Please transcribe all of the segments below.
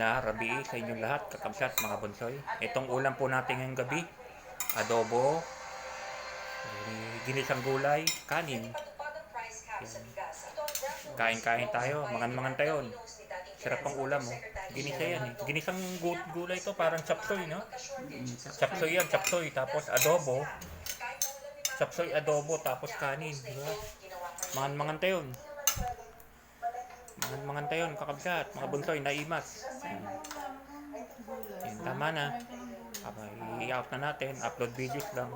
na rabi sa inyong lahat, kakabsat mga bonsoy. Itong ulam po natin ngayong gabi, adobo, ginisang gulay, kanin. Kain-kain tayo, mangan-mangan tayo. Sarap ang ulam oh. Ginisa yan eh. Ginisang gu- gulay to parang chapsoy, no? Chapsoy yan, chapsoy. Tapos adobo. Chapsoy, adobo, tapos kanin. Di ba? Mangan-mangan tayo. Mangan-mangan tayo, kakabsat, mga bunsoy, naimas. Yan, tama na. I-out na natin. Upload videos lang.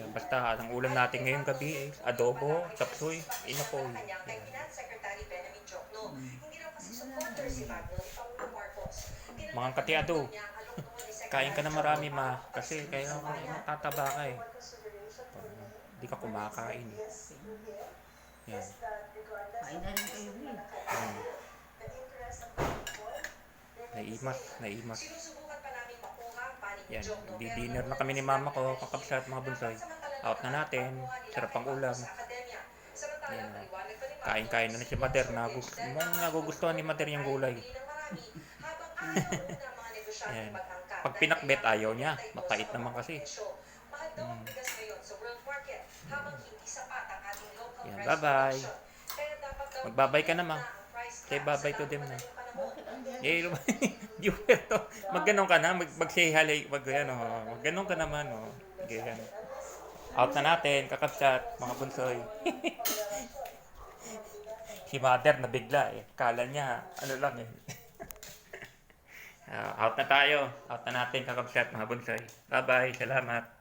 Yan, basta, ang ulam natin ngayong gabi eh, adobo, chapsoy, inapoy. Yan. Mga katiado, kain ka na marami ma, kasi kaya matataba ka eh. Hindi ka kumakain eh. Yan. Kain na rin kayo eh. Yan. Naimas, naimas. Yan, di-dinner na kami ni mama ko, kakabsat mga bunsoy. Out na natin, sarap ang ulam. Yan. Kain-kain na na si Mader, nagus mong nagugustuhan ni Mader yung gulay. Yan. Pag pinakbet, ayaw niya. Mapait naman kasi. Hmm. Bye-bye. Magbabay ka naman. Say bye-bye to them na. Eh, viewer to. Magganon ka na, mag, mag-say hi, mag ano, magganon ka naman, oh. Ganyan. Out na natin, kakapsat, mga bunsoy. si mother na bigla eh. Kala niya, ano lang eh. Ah, out na tayo. Out na natin, kakapsat, mga bunsoy. Bye-bye, salamat.